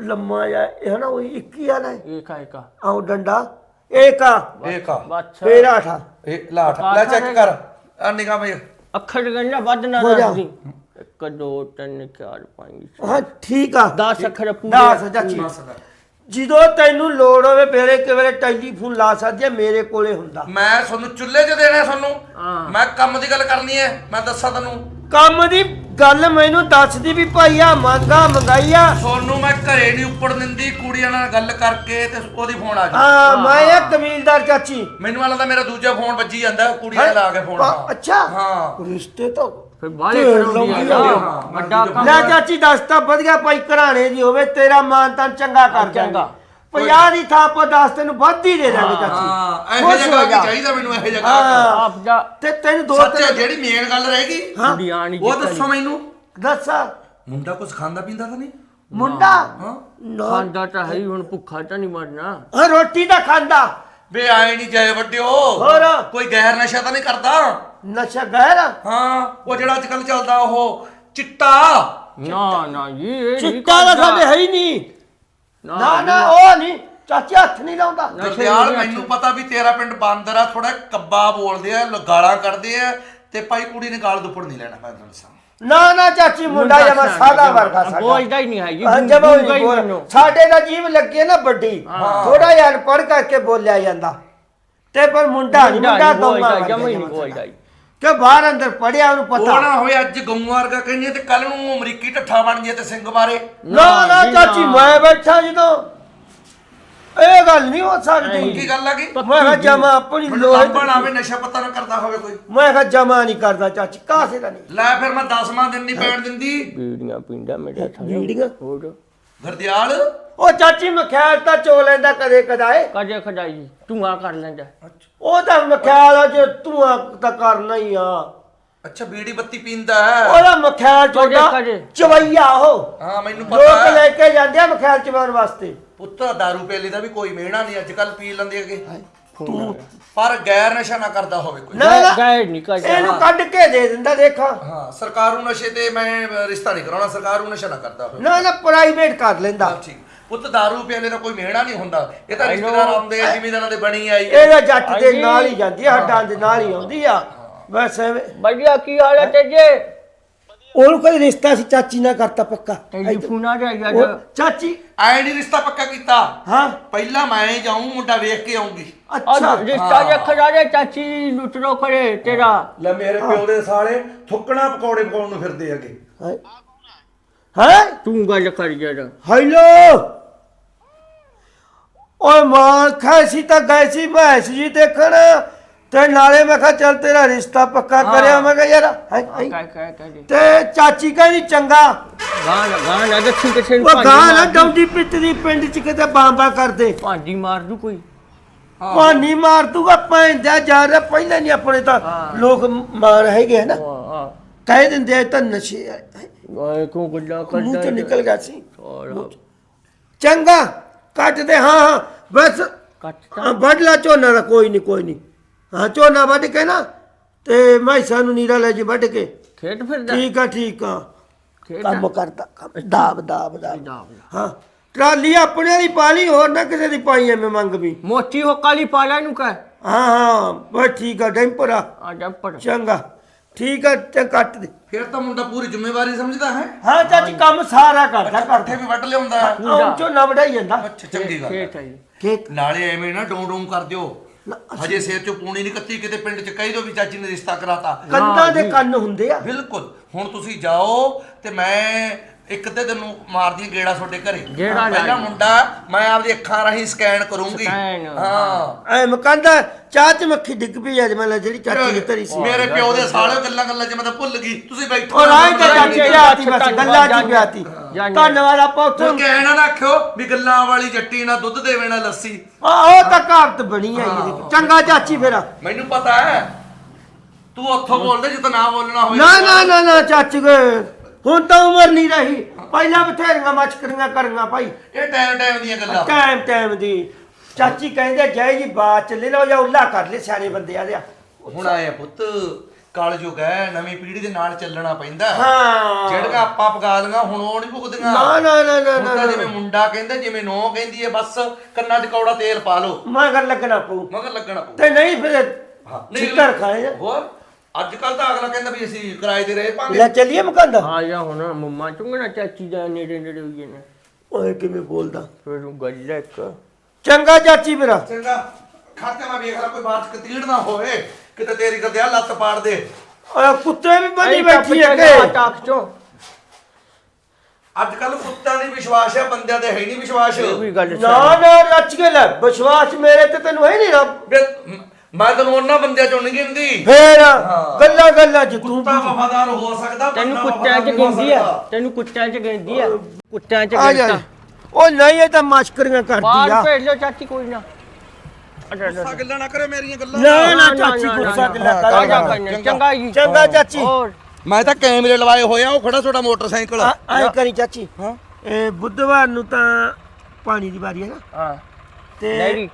ਲੰਮਾ ਜਾਂ ਇਹ ਨਾ ਉਹ ਇੱਕ ਹੀ ਆ ਨਾ?
ਇੱਕ ਆ ਇੱਕ ਆ
ਆਉ ਡੰਡਾ। ਏਕਾ।
ਏਕਾ।
ਫਿਰ ਆਠਾ
ਇਹ ਲਾਠ ਲੈ ਚੈੱਕ ਕਰ। ਆ ਨਿਗਾਹ ਮੇਂ
ਅੱਖਰ ਗੰਨਾ ਵੱਧ ਨਾ
ਹੋ ਜਾ।
ਦੱਸਦੀ ਇੱਕ ਦੋ ਤਿੰਨ ਚਾਰ ਪੰਜ ਛੇ।
ਹਾਂ ਠੀਕ ਆ।
10 ਅੱਖਰ ਪੂਰੇ।
ਜਦੋਂ ਤੈਨੂੰ ਲੋੜ ਹੋਵੇ ਵੇਲੇ ਕਿ ਵੇਲੇ ਟੈਲੀਫੋਨ ਲਾ ਸਕਦੀ ਹੈ ਮੇਰੇ ਕੋਲੇ ਹੁੰਦਾ।
ਮੈਂ ਤੁਹਾਨੂੰ ਚੁੱਲ੍ਹੇ 'ਚ ਦੇਣਾ ਤੁਹਾਨੂੰ।
ਹਾਂ।
ਮੈਂ ਕੰਮ ਦੀ ਗੱਲ ਕਰਨੀ ਹੈ। ਮੈਂ ਦੱਸਾਂ ਤੈਨੂੰ
ਕੰਮ ਦੀ ਗੱਲ ਮੈਨੂੰ ਦੱਸਦੀ ਵੀ ਭਾਈ ਆ ਮੰਗਾ ਮੰਗਾਈ ਆ
ਤੁਹਾਨੂੰ ਮੈਂ ਘਰੇ ਨਹੀਂ ਉੱਪੜ ਦਿੰਦੀ ਕੁੜੀਆਂ ਨਾਲ ਗੱਲ ਕਰਕੇ ਤੇ ਉਹਦੀ ਫੋਨ ਆ ਜਾ
ਹਾਂ ਮੈਂ ਇਹ ਕਬੀਲਦਾਰ ਚਾਚੀ।
ਮੈਨੂੰ ਵਾਲਾ ਤਾਂ ਮੇਰਾ ਦੂਜਾ ਫੋਨ ਵੱਜੀ ਜਾਂਦਾ ਕੁੜੀਆਂ ਲਾ ਕੇ ਫੋਨ
ਪਾ-
ਹਾਂ।
ਅੱਛਾ।
ਹਾਂ।
ਰਿਸ਼ਤੇ ਤਾਂ
ਫਿਰ ਬਾਲੇ
ਢੇਰ
ਕਰਾਉਂਦੀ
ਲਾਉਂਦੀ
ਆ।
ਆ।
ਨਾ। ਵੱਡਾ ਕੰਮ
ਲੈ ਚਾਚੀ ਦੱਸ ਤਾਂ ਵਧੀਆ ਭਾਈ ਘਰਾਣੇ ਦੀ ਹੋਵੇ ਤੇਰਾ ਮਾਨ ਤਾਂ ਚੰਗਾ ਕਰ
ਚੰਗਾ।
ਚੰਗਾ 50 ਦੀ ਥਾਂ ਆਪਾਂ 10 ਤੈਨੂੰ ਵੱਧ ਹੀ ਦੇ ਦਾਂਗੇ ਚਾਚੀ।
ਹਾਂ ਇਹੋ
ਖੁਸ਼ ਹੋ
ਜਿਹਾ
ਜਾ।
ਗਾਹਕ ਚਾਹੀਦਾ ਮੈਨੂੰ ਇਹੋ ਜਿਹਾ
ਹਾਂ।
ਗਾਹਕ
ਆਪ ਦਾ
ਤੇ ਤੈਨੂੰ ਦੋ
ਸੱਚ
ਤਿੰਨ
ਜਿਹੜੀ ਮੇਨ ਗੱਲ ਰਹੇਗੀ
ਹਾਂ।
ਕੁੜੀਆਂ ਨਹੀਂ
ਉਹ ਦੱਸੋ ਮੈਨੂੰ।
ਦੱਸਾ।
ਮੁੰਡਾ ਕੁਝ ਖਾਂਦਾ ਪੀਂਦਾ ਤਾਂ ਨਹੀਂ?
ਮੁੰਡਾ?
ਹਾਂ।
ਨਾ।
ਖਾਂਦਾ ਤਾਂ ਹੈ ਹੀ, ਹੁਣ ਭੁੱਖਾ ਤਾਂ ਨਹੀਂ ਮਰਨਾ।
ਹਾਂ ਰੋਟੀ ਤਾਂ ਖਾਂਦਾ।
ਵੇ ਆਏ ਨਹੀਂ ਜਾਏ ਵੱਡਿਓ।
ਹੋਰ?
ਕੋਈ ਗੈਰ ਨਸ਼ਾ ਤਾਂ ਨਹੀਂ ਕਰਦਾ?
ਨਸ਼ਾ ਗਹਿਰਾ
ਹਾਂ ਉਹ ਜਿਹੜਾ ਅੱਜ ਕੱਲ ਚੱਲਦਾ ਉਹ ਚਿੱਟਾ।
ਨਾ ਨਾ ਜੀ ਇਹ ਨਹੀਂ
ਚਿੱਟਾ ਦਾ। ਸਾਡੇ ਹੈ ਹੀ ਨਹੀਂ।
ਨਾ
ਨਾ ਉਹ ਨਹੀਂ ਚਾਚੀ ਹੱਥ ਨਹੀਂ ਲਾਉਂਦਾ।
ਗੁਰਦਿਆਲ ਮੈਨੂੰ ਪਤਾ ਵੀ ਤੇਰਾ ਪਿੰਡ ਬਾਂਦਰ ਆ ਥੋੜਾ ਕੱਬਾ ਬੋਲਦੇ ਆ ਲ- ਗਾਲਾਂ ਕੱਢਦੇ ਆ ਤੇ ਭਾਈ ਕੁੜੀ ਨੇ ਗਾਲ ਦੁੱਪੜ ਨਹੀਂ ਲੈਣਾ ਮੈਂ ਤੈਨੂੰ ਦੱਸਾਂ
ਨਾ ਨਾ ਚਾਚੀ ਮੁੰਡਾ ਜਮਾ ਸਾਦਾ ਵਰਗਾ ਸਾਡਾ
ਬੋਲਦਾ ਹੀ ਨਹੀਂ ਹੈ ਜੀ
ਹਾਂ, ਜਮਾਂ ਨਹੀਂ
ਹੀ
ਬੋਲ- ਸਾਡੇ ਦਾ ਜੀਵ ਲੱਗੇ ਨਾ ਵੱਡੀ। ਥੋੜਾ ਜਿਹਾ ਅਨਪੜ੍ਹ ਕਰਕੇ ਬੋਲਿਆ ਜਾਂਦਾ। ਤੇ ਪਰ ਮੁੰਡਾ ਨਹੀਂ ਮੁੰਡਾ ਗਊਆਂ
ਜਮਾ ਹੀ ਨਹੀਂ ਬੋਲਦਾ ਜੀ।
ਕਿ ਬਾਹਰ ਅੰਦਰ ਪੜਿਆ ਉਹਨੂੰ
ਉਹ
ਪਤਾ
ਨਾ ਹੋਏ ਅੱਜ ਗਊਆਂ ਵਰਗਾ ਕਹਿੰਦੀ ਤੇ ਕੱਲ ਨੂੰ ਅਮਰੀਕੀ ਢੱਠਾ ਬਣ ਜੇ ਤੇ ਸਿੰਘ ਬਾਰੇ।
ਨਾ ਨਾ ਚਾਚੀ ਮੈਂ ਬੈਠਾ ਜਦੋਂ। ਇਹ ਗੱਲ ਨਹੀਂ ਹੋ
ਕੀ
ਸਕਦੀ
ਗੱਲ ਆ ਗਈ?
ਮੈਂ ਕਿਹਾ ਜਮਾ ਆਪਣੀ
ਮੈਨੂੰ
ਲੋਹੇ
ਲੱਭਣ ਆਵੇ ਨਸ਼ਾ ਪਤਾ ਨਾ ਕਰਦਾ ਹੋਵੇ ਕੋਈ।
ਮੈਂ ਕਿਹਾ ਜਮਾ ਨਹੀਂ ਕਰਦਾ ਚਾਚੀ ਕਾਸੇ ਦਾ ਨਹੀਂ।
ਲੈ ਫਿਰ ਮੈਂ 10ਵਾਂ ਦਿਨ ਨਹੀਂ ਪੈਣ ਦਿੰਦੀ।
ਬੀੜੀਆਂ ਪੀਂਦਾ ਮੇਰਾ ਥਾਲੇ
ਬੀੜੀਆਂ?
ਹੋਰ।
ਗਰਦਿਆਲ
ਉਹ ਚਾਚੀ ਮਖਿਆਲ ਤਾਂ ਚੋ ਲੈਂਦਾ ਕਦੇ ਕਦਾਏ।
ਕਦੇ ਖੜਾਈ ਤੂੰ ਆ ਕਰ ਲੈਂਦਾ।
ਉਹ ਤਾਂ ਮਖਿਆਲ ਆ ਜੇ ਤੂੰ ਆ ਤਾਂ ਕਰਨਾ ਹੀ ਆ।
ਅੱਛਾ ਬੀੜੀ ਬੱਤੀ ਪੀਂਦਾ ਹੈ।
ਉਹਦਾ ਮਖਿਆਲ ਚੋਦਾ
ਕਦੇ।
ਚਵਈਆ ਉਹ।
ਹਾਂ ਮੈਨੂੰ
ਲੋਕ
ਪਤਾ ਹੈ।
ਲੈ ਕੇ ਜਾਂਦੇ ਆ ਮਖਿਆਲ ਚਵਾਉਣ ਵਾਸਤੇ।
ਪੁੱਤ दारू ਪੀਲੇ ਦਾ ਵੀ ਕੋਈ ਮਿਹਣਾ ਨਹੀਂ ਅੱਜ ਕੱਲ ਪੀ ਲੈਂਦੇ ਹੈਗੇ। ਤੂੰ ਪਰ ਗੈਰ ਨਸ਼ਾ ਨਾ ਕਰਦਾ ਹੋਵੇ ਕੋਈ।
ਨਾ ਨਾ।
ਗਾਇਡ ਨਹੀਂ
ਇਹਨੂੰ ਕਰਦਾ। ਕੱਢ ਕੇ ਦੇ ਦਿੰਦਾ ਦੇਖਾਂ।
ਹਾਂ ਸਰਕਾਰ ਨੂੰ ਨਸ਼ੇ ਤੇ ਮੈਂ ਰਿਸ਼ਤਾ ਨਹੀਂ ਕਰਾਉਣਾ ਸਰਕਾਰ ਨੂੰ ਨਸ਼ਾ ਨਾ ਕਰਦਾ ਹੋਵੇ।
ਨਾ ਨਾ ਪ੍ਰਾਈਵੇਟ ਕਰ ਲੈਂਦਾ।
ਬਸ ਠੀਕ। ਪੁੱਤ दारू ਪਿਆਲੇ ਕੋਈ ਮਿਹਣਾ ਨਹੀਂ ਹੁੰਦਾ। ਇਹ ਤਾਂ ਰਿਸ਼ਤੇਦਾਰ ਆਉਂਦੇ ਆ ਜ਼ਿਮੀਂਦਾਰਾਂ ਦੇ ਬਣੀ ਆਈ ਹੈ।
ਇਹਦਾ ਜੱਟ ਦੇ ਨਾਲ ਹੀ ਜਾਂਦੀ ਹੱਡਾਂ ਦੇ ਨਾਲ ਹੀ ਆਉਂਦੀ ਆ। ਬਸ
ਬੜੀਆ ਕੀ ਹਾਲਤ ਹੈ ਜੇ
ਉਹਨੂੰ ਕਦੇ ਰਿਸ਼ਤਾ ਸੀ ਚਾਚੀ ਨਾਲ ਕਰਤਾ ਪੱਕਾ।
ਟੈਲੀਫੋਨ ਆ ਗਿਆ
ਯਾਰ ਚਾਚੀ
ਐ ਨਹੀਂ ਰਿਸ਼ਤਾ ਪੱਕਾ ਕੀਤਾ।
ਹਾਂ।
ਪਹਿਲਾਂ ਮੈਂ ਜਾਊਂ ਮੁੰਡਾ ਵੇਖ ਕੇ ਆਉਂਗੀ
ਅੱਛਾ।
ਰਿਸ਼ਤਾ ਜੇ ਖਰਾਰੇ ਚਾਚੀ ਲੁੱਟਰੋ ਕਰੇ ਤੇਰਾ।
ਲੈ ਮੇਰੇ ਪਿਓ ਦੇ ਸਾਲੇ ਥੁੱਕਣਾ ਪਕੌੜੇ ਪਕਾਉਣ ਨੂੰ ਫਿਰਦੇ ਹੈਗੇ।
ਹਾਂ।
ਤੂੰ ਗੱਲ ਕਰ ਜਰਾ
ਹੈਲੋ? ਓਏ ਮਾਂ ਖਾਸੀ ਤਾਂ ਗੈਸੀ ਭੈਸ ਜੀ ਦੇਖਣ। ਤੇ ਨਾਲੇ ਮੈਂ ਕਿਹਾ ਚੱਲ ਤੇਰਾ ਰਿਸ਼ਤਾ ਪੱਕਾ ਕਰਿਆ। ਮੈਂ ਕਿਹਾ ਯਾਰ ਹੈਂ, ਹੈਂ। ਤੇ ਚਾਚੀ ਕਹਿੰਦੀ ਚੰਗਾ।
ਗਾਂ ਗਾਂ ਨਾ ਦੱਸੀ ਕਿਸੇ ਨੂੰ
ਉਹ ਗਾਂ ਨਾ
ਮਾਰ ਦੂ।
ਦੀ ਪਿੰਡ ਚ ਕਰਦੇ
ਭਾਂਜੀ ਮਾਰ ਦੂ ਕੋਈ।
ਹਾਂ। ਮਾਰ ਦੂਗਾ ਪੈਂਦਾ ਜਾ ਰਿਹਾ ਪਹਿਲਾਂ ਨਹੀਂ ਆਪਣੇ ਤਾਂ ਲੋਕ ਮਾਰ ਹੈਗੇ ਹੈ
ਨਾ?
ਕਹਿ ਦਿੰਦੇ ਆ ਤਾਂ ਨਸ਼ੇ ਆ।
ਗਾਏ ਕੋ ਗੁੱਡਾ
ਮੂੰਹ ਚੋਂ ਨਿਕਲ ਗਿਆ ਸੀ। ਚੰਗਾ ਕੱਟਦੇ ਹਾਂ ਹਾਂ। ਬਸ
ਕੱਟਤਾ।
ਹਾਂ, ਵੱਢ ਝੋਨਾ ਦਾ ਕੋਈ ਨਹੀਂ ਕੋਈ ਨਹੀਂ ਹਾਂ ਝੋਨਾ ਵੱਢ ਕੇ ਨਾ ਤੇ ਮੈਂ ਸਾਨੂੰ ਨੀਰਾ ਲੈ ਜੀ ਵੱਢ ਕੇ।
ਖੇਡ ਫਿਰਦਾ?
ਠੀਕ ਆ ਠੀਕ ਆ।
ਖੇਡ
ਕੰਮ ਕਰਦਾ ਕੰਮ ਦਾਬ ਦਾਬ ਦਾਬ।
ਦਾ
ਹਾਂ ਟਰਾਲੀ ਆਪਣੇ ਦੀ ਪਾ ਲਈ ਹੋਰ ਨਾ ਕਿਸੇ ਦੀ ਪਾਈ ਐਵੇਂ ਮੰਗ ਵੀ।
ਮੋਚੀ ਹੋ ਕਾਲੀ ਪਾਲਾ ਨੂੰ ਕਹਿ।
ਹਾਂ ਹਾਂ ਬਸ ਠੀਕ ਆ ਡੈਂਪਰਾ
ਆ। ਜਾ ਪੜ
ਚੰਗਾ। ਠੀਕ ਆ ਤੇ ਕੱਟ ਦੇ।
ਫਿਰ ਤਾਂ ਮੁੰਡਾ ਪੂਰੀ ਜ਼ਿੰਮੇਵਾਰੀ ਸਮਝਦਾ ਹੈ?
ਹਾਂ ਚਾਚੀ ਕੰਮ ਸਾਰਾ ਕਰਦਾ ਕਰਦਾ।
ਵੀ ਵੱਢ ਲਿਆਉਂਦਾ ਹੈ।
ਆਉਂ ਝੋਨਾ ਵਢਾਈ ਜਾਂਦਾ।
ਅੱਛਾ ਚੰਗੀ ਗੱਲ
ਹੈ।
ਨਾਲੇ ਐਵੇਂ ਨਾ ਡੋਂ ਡੋਂ ਕਰ ਦਿਓ। ਹਜੇ ਸਿਰ ਚੋਂ ਪੂਣੀ ਨਹੀਂ ਕੱਤੀ ਕਿਤੇ ਪਿੰਡ ਚ ਕਹੀ ਦੋ ਵੀ ਚਾਚੀ ਨੇ ਰਿਸ਼ਤਾ ਕਰਾਤਾ।
ਕੰਨਾਂ ਦੇ ਕੰਨ ਹੁੰਦੇ ਆ।
ਬਿਲਕੁਲ। ਹੁਣ ਤੁਸੀਂ ਜਾਓ ਤੇ ਮੈਂ ਇੱਕ ਤੇ ਤੈਨੂੰ ਮਾਰਦੀ ਗੇੜਾ ਤੁਹਾਡੇ ਘਰੇ।
ਗੇੜਾ ਲੈ
ਪਹਿਲਾ। ਮੁੰਡਾ ਮੈਂ ਆਪਦੀ ਅੱਖਾਂ ਰਾਹੀਂ ਸਕੈਨ ਕਰੂੰਗੀ।
ਸਕੈਨ,
ਹਾਂ।
ਐ ਮਕੰਦਾ ਚਾਹ ਚ ਮੱਖੀ ਡਿੱਗ ਪਈ ਅੱਜ ਮੈਂ ਜਿਹੜੀ ਚਾਚੀ ਨੇ ਧਰੀ ਸੀ।
ਮੇਰੇ ਪਿਓ ਦੇ ਸਾਲੇ ਗੱਲਾਂ ਗੱਲਾਂ ਚ ਮੈਂ ਤਾਂ ਭੁੱਲ ਗਈ। ਤੁਸੀਂ ਬੈਠੋ
ਤਾਂ
ਜਾ-
ਚਾਚੀ
ਜਾ-
ਬਸ ਗੱਲਾਂ
ਜਾ-
ਚ ਪਿਆਤੀ ਧੰਨਵਾਦ ਆਪਾਂ ਉੱਥੇ।
ਕਹਿਣਾ ਨਾ ਰੱਖਿਓ ਵੀ ਗੱਲਾਂ ਵਾਲੀ ਜੱਟੀ ਨਾ ਦੁੱਧ ਦੇਵੇ ਨਾ ਲੱਸੀ।
ਆ ਉਹ ਤਾਂ ਕਹਾਵਤ ਬਣੀ ਹੈ। ਇਹਦੀ ਚੰਗਾ ਚਾਚੀ ਫੇਰ।
ਮੈਨੂੰ ਪਤਾ ਹੈ। ਤੂੰ ਉੱਥੋਂ ਬੋਲਦੇ ਜਿੱਤ ਨਾ ਬੋਲਣਾ ਹੋਵੇ।
ਨਾ ਨਾ ਨਾ ਨਾ ਚਾਚੀ ਗੇ। ਹੁਣ ਤਾਂ ਉਮਰ ਨਹੀਂ ਰਹੀ। ਪਹਿਲਾਂ ਬਥੇਰੀਆਂ ਮਚਕਰੀਆਂ ਕਰੀਆਂ ਭਾਈ।
ਇਹ ਟਾਈਮ ਟਾਈਮ ਦੀਆਂ ਗੱਲਾਂ।
ਟਾਈਮ ਟਾਈਮ ਦੀ। ਚਾਚੀ ਕਹਿੰਦੇ ਜੈ ਜੀ ਬਾਤ ਚੱਲੇ ਲਓ ਜਾਂ ਉੱਲਾ ਕਰ ਲੈ ਸਿਆਣੇ ਬੰਦੇ ਆ ਦਿਆ
ਹੁਣ ਆਏ ਆ ਪੁੱਤ। ਕਲਯੁਗ ਹੈ ਨਵੀਂ ਪੀੜ੍ਹੀ ਦੇ ਨਾਲ ਚੱਲਣਾ ਪੈਂਦਾ
ਹਾਂ।
ਜਿਹੜੀਆਂ ਆਪਾਂ ਪਕਾ ਲੀਆਂ ਹੁਣ ਉਹ ਨਹੀਂ ਭੁਗਦੀਆਂ
ਨਾ ਨਾ ਨਾ ਨਾ
ਹੁਣ
ਨਾ
ਤਾਂ
ਨਾ।
ਜਿਵੇਂ ਮੁੰਡਾ ਕਹਿੰਦਾ ਜਿਵੇਂ ਨੋ ਕਹਿੰਦੀ ਹੈ ਬਸ ਕੰਨਾਂ 'ਚ ਕੌੜਾ ਤੇਲ ਪਾ ਲਓ।
ਮੈਂ ਕਰ ਲੱਗਣਾ ਪਊ।
ਮਗਰ ਲੱਗਣਾ ਪਊ।
ਤੇ ਨਹੀਂ ਫਿਰ
ਹਾਂ, ਨਹੀਂ
ਚਿੱਤਰ ਖਾਏ।
ਹੋਰ ਅੱਜ ਕੱਲ ਤਾਂ ਅਗਲਾ ਕਹਿੰਦਾ ਵੀ ਅਸੀਂ ਕਿਰਾਏ ਤੇ ਰਹੇ ਭਾਵੇਂ
ਲੈ ਚੱਲੀਏ ਮਕੰਦ।
ਆ ਜਾ ਹੁਣ ਮੰਮਾ ਚੁੰਗਣਾ ਚਾਚੀ ਦਾ ਨੇੜੇ ਨੇੜੇ ਹੋਈ ਨੇ
ਓਏ ਕਿਵੇਂ ਬੋਲਦਾ?
ਫਿਰ ਉਹ ਗੱਲ ਇੱਕ।
ਚੰਗਾ ਚਾਚੀ ਮੇਰਾ
ਚੰਗਾ। ਖਾਤੇ ਮੈਂ ਵੇਖ ਲਾ ਕੋਈ ਬਾਤ ਕਤੀੜ ਨਾ ਹੋਵੇ। ਕਿਤੇ ਤੇਰੀ ਗਦਿਆ ਲੱਤ ਪਾੜ ਦੇ।
ਓਏ ਕੁੱਤੇ ਵੀ ਬੰਦੀ ਬੈਠੀ ਹੈ ਕਿ
ਟਾਕ ਚੋਂ
ਅੱਜ ਕੱਲ ਕੁੱਤਿਆਂ ਦੀ ਵਿਸ਼ਵਾਸ ਹੈ ਬੰਦਿਆਂ ਤੇ ਹੈ ਨਹੀਂ ਵਿਸ਼ਵਾਸ।
ਨਾ ਨਾ ਰੱਜ ਕੇ ਲੈ ਵਿਸ਼ਵਾਸ ਮੇਰੇ ਤੇ ਤੈਨੂੰ ਹੈ ਨਹੀਂ ਰੱਬ
ਮ- ਤੈਨੂੰ ਉਹਨਾਂ ਬੰਦਿਆਂ ਚੋਂ ਨਹੀਂ ਗਿਣਦੀ।
ਫੇਰ। ਗੱਲਾਂ ਗੱਲਾਂ ਚ ਤੂੰ
ਕੁੱਤਾ ਵਫਾਦਾਰ ਹੋ ਸਕਦਾ
ਤੈਨੂੰ ਕੁੱਤਿਆਂ 'ਚ ਗਿਣਦੀ ਆ। ਤੈਨੂੰ ਕੁੱਤਿਆਂ 'ਚ ਗਿਣਦੀ ਆ। ਕੁੱਤਿਆਂ 'ਚ
ਆ
ਗਿਣਦਾ
ਉਹ ਨਹੀਂ ਇਹ ਤਾਂ ਮਸ਼ਕਰੀਆਂ ਕਰਦੀ
ਬਾਹਰ
ਆ।
ਭੇਜ ਲਿਓ ਚਾਚੀ ਕੋਈ ਨਾ।
ਗੁੱਸਾ ਗੱਲਾਂ ਨਾ ਕਰੇ ਮੇਰੀਆਂ ਗੱਲਾਂ
ਨਾ ਨਾ
ਨਾ,
ਚਾਚੀ
ਨਾ,
ਗੁੱਸਾ
ਨਾ,
ਗਿਲਾ
ਆ ਜਾ
ਕਰ
ਕਰਨੇ ਚੰਗਾ ਜੀ।
ਚੰਗਾ ਚਾਚੀ।
ਹੋਰ।
ਮੈਂ ਤਾਂ ਕੈਮਰੇ ਲਵਾਏ ਹੋਏ ਆ ਉਹ ਖੜਾ ਤੁਹਾਡਾ ਮੋਟਰਸਾਈਕਲ।
ਆਏ ਕਰੀ ਚਾਚੀ।
ਹਾਂ।
ਇਹ ਬੁੱਧਵਾਰ ਨੂੰ ਤਾਂ ਪਾਣੀ ਦੀ ਵਾਰੀ ਹੈ ਨਾ।
ਹਾਂ।
ਤੇ।